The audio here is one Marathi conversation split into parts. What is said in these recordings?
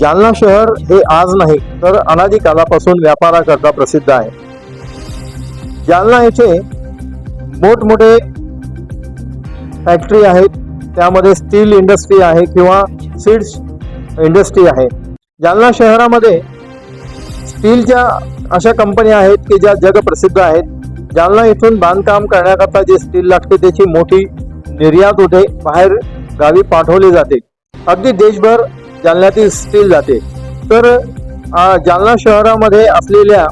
जालना शहर हे आज नाही तर अनादी कालापासून व्यापाराकरता प्रसिद्ध आहे. जालना येथे मोठमोठे फॅक्टरी आहेत त्यामध्ये स्टील इंडस्ट्री आहे किंवा सीड्स इंडस्ट्री आहे. जालना शहरामध्ये स्टीलच्या अशा कंपन्या आहेत की ज्या जगप्रसिद्ध आहेत. जालना इथून बांधकाम करण्याकरता जे स्टील लागते त्याची मोठी निर्यात होते बाहेर गावी पाठवली जाते. अगदी देशभर जालन्यातील स्टील जाते. तर जालना शहरामध्ये असलेल्या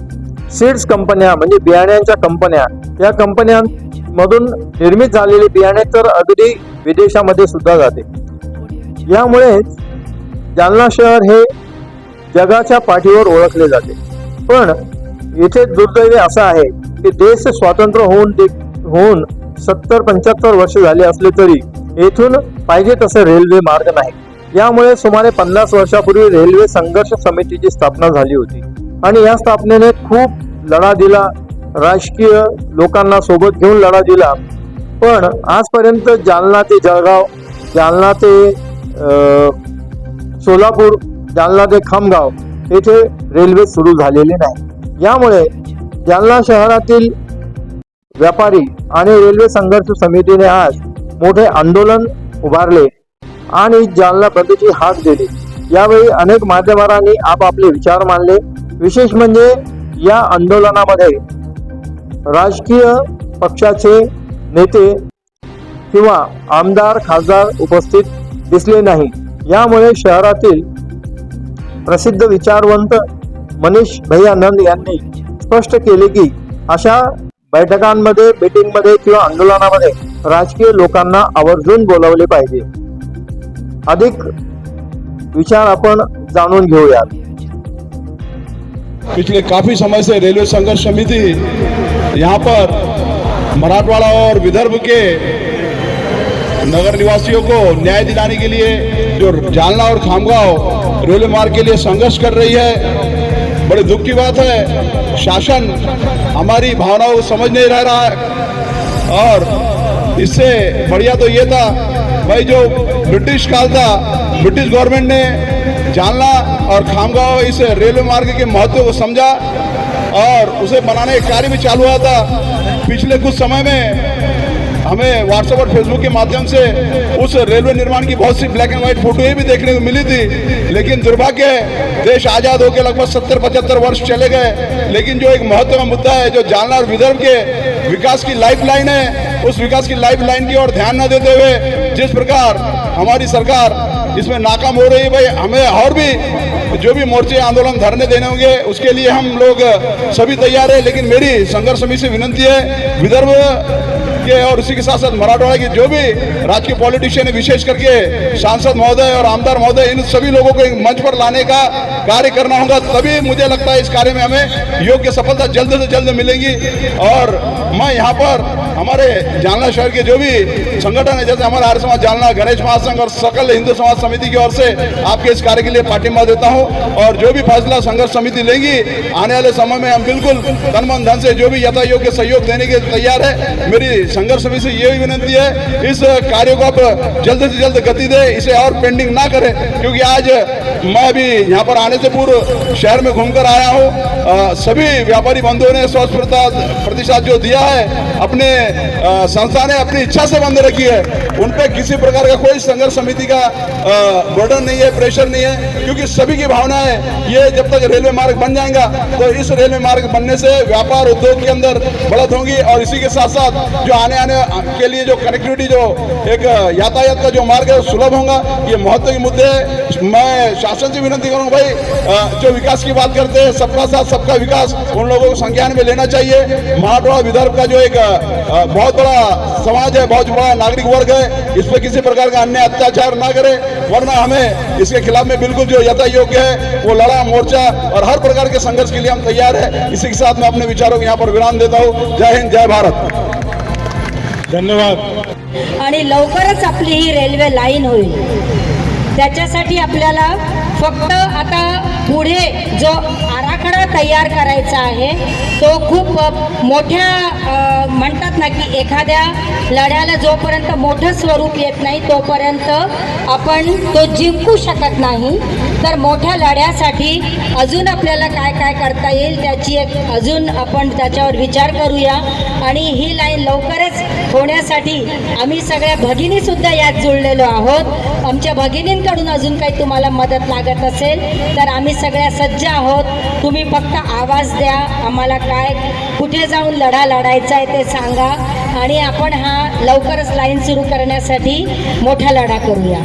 सीड्स कंपन्या म्हणजे बियाण्यांच्या कंपन्या या कंपन्यांमधून निर्मित झालेले बियाणे तर अगदी विदेशामध्ये सुद्धा जाते. यामुळे जालना शहर हे जगाच्या पाठीवर ओळखले जाते. पण इथे दुर्दैवी असं आहे की देश स्वातंत्र्य होऊन दे- होऊन सत्तर पंच्याहत्तर वर्ष झाले असले तरी येथून पाहिजे तसे रेल्वे मार्ग नाही. यामुळे सुमारे पन्नास वर्षापूर्वी रेल्वे संघर्ष समितीची स्थापना झाली होती. आणि या स्थापनेने खूप लढा दिला. राजकीय लोकांना सोबत घेऊन लढा दिला. पण आजपर्यंत जालना ते जळगाव जालना ते सोलापूर जालना ते खामगाव येथे रेल्वे सुरू झालेली नाही. यामुळे जालना शहरातील व्यापारी आणि रेल्वे संघर्ष समितीने आज मोठे आंदोलन उभारले. आणि जालना बंदची हाक दिली. यावेळी अनेक मान्यवरांनी आपापले विचार मांडले. विशेष म्हणजे या आंदोलनामध्ये राजकीय पक्षाचे नेते किंवा आमदार खासदार उपस्थित दिसले नाही. यामुळे शहरातील प्रसिद्ध विचारवंत मनीष भैया नंद यांनी स्पष्ट केले की अशा बैठकांमध्ये मीटिंगमध्ये किंवा आंदोलनामध्ये राजकीय लोकांना आवर्जून बोलावले पाहिजे. अधिक विचार आपण जाणून पिछले काफ़ी समय से रेलवे संघर्ष समिति यहाँ पर मराठवाड़ा और विदर्भ के नगर निवासियों को न्याय दिलाने के लिए जो जालना और खामगांव रेलवे मार्ग के लिए संघर्ष कर रही है, बड़े दुख की बात है। शासन हमारी भावनाओं को समझ नहीं रह रहा है और इससे बढ़िया तो ये था, भाई जो ब्रिटिश काल था, ब्रिटिश गवर्नमेंट ने जालना और खामगांव इस रेलवे मार्ग के महत्व को समझा और उसे बनाने का कार्य भी चालू हुआ था। पिछले कुछ समय में हमें व्हाट्सएप और फेसबुक के माध्यम से उस रेलवे निर्माण की बहुत सी ब्लैक एंड व्हाइट फोटोएँ भी देखने को मिली थी। लेकिन दुर्भाग्य है देश आज़ाद होकर लगभग सत्तर, पचहत्तर वर्ष चले गए। लेकिन जो एक महत्व का मुद्दा है, जो जालना और विदर्भ के विकास की लाइफ लाइन है उस विकास की लाइफ लाइन की ओर ध्यान न देते हुए जिस प्रकार हमारी सरकार इसमें नाकाम हो रही है, भाई, हमें और भी जो भी मोर्चे आंदोलन धरने देने होंगे, उसके लिए हम लोग सभी तैयार है। लेकिन मेरी संघर्ष समिति से विनंती है, विदर्भ के और उसी के साथ साथ मराठवाड़ा के जो भी राजकीय पॉलिटिशियन है, विशेष करके सांसद महोदय और आमदार महोदय, इन सभी लोगों को एक मंच पर लाने का कार्य करना होगा, तभी मुझे लगता है इस कार्य में हमें योग्य सफलता जल्द से जल्द मिलेगी। और मैं यहाँ पर हमारे जालना शहर के जो भी संगठन है, जैसे हमारा आर्य समाज, जालना, गणेश महासंघ और सकल हिंदू समाज समिति की ओर से आपके इस कार्य के लिए पाठिंबा देता हूँ। और जो भी फैसला संघर्ष समिति लेगी, आने वाले समय में हम बिल्कुल तन मन धन से जो भी यथा योग्य सहयोग देने के तैयार है। मेरी संघर्ष समिति से ये भी विनंती है, इस कार्य को आप जल्द से जल्द गति दे, इसे और पेंडिंग ना करें, क्योंकि आज मैं अभी यहाँ पर आने से पूर्व शहर में घूमकर आया हूँ। सभी व्यापारी बंधुओं ने सौ प्रतिशत जो दिया है, अपने संस्था ने अपनी इच्छा से बंद रखी है। उन पे किसी प्रकार का कोई संघर्ष समिति का बर्डन नहीं है प्रेशर नहीं है, क्योंकि सभी की भावना है, ये जब तक रेलवे मार्ग बन जाएगा तो इस रेलवे मार्ग बनने से व्यापार उद्योग के अंदर बढ़त होगी और इसी के साथ साथ जो आने आने के लिए जो कनेक्टिविटी जो एक यातायात का जो मार्ग है सुलभ होगा, ये महत्व के मुद्दे मैं शासन से विनती करूँगा, भाई जो विकास की बात करते हैं, सबका साथ सबका विकास, उन लोगों को संज्ञान में लेना चाहिए। मराठवाड़ा विदर्भ का जो एक बहुत बड़ा समाज है बहुत बड़ा नागरिक वर्ग है। इस पर किसी प्रकार का अन्य अत्याचार ना करे वरना हमें इसके खिलाफ में बिल्कुल जो यथा योग्य है वो लड़ा मोर्चा और हर प्रकार के संघर्ष के लिए हम तैयार है। इसी के साथ मैं अपने विचारों को यहाँ पर विराम देता हूँ। जय हिंद जय भारत। धन्यवाद। आणि लवकरच आपली ही रेल्वे लाईन होईल. त्याच्यासाठी आपल्याला फक्त आता पुढे जो आराखडा तयार करायचा आहे तो खूप मोठ्या म्हणतात ना की एखाद्या लढ्याला जोपर्यंत मोठं स्वरूप येत नाही तोपर्यंत आपण तो जिंकू शकत नाही. तर मोठ्या लढ्यासाठी अजून आपल्याला काय काय करता येईल त्याची एक अजून आपण त्याच्यावर विचार करूया. आणि ही लाईन लवकरच होण्यासाठी आम्ही सगळ्या भगिनीसुद्धा यात जुळलेलो आहोत. आमच्या भगिनींकडून अजून काही तुम्हाला मदत लागत असेल तर आम्ही सगळ्या सज्ज आहोत. तुम्ही फक्त आवाज द्या आम्हाला काय कुठे जाऊन लढा लढायचा आहे ते सांगा. आणि आपण हा लवकरच लाईन सुरू करण्यासाठी मोठा लढा करूया.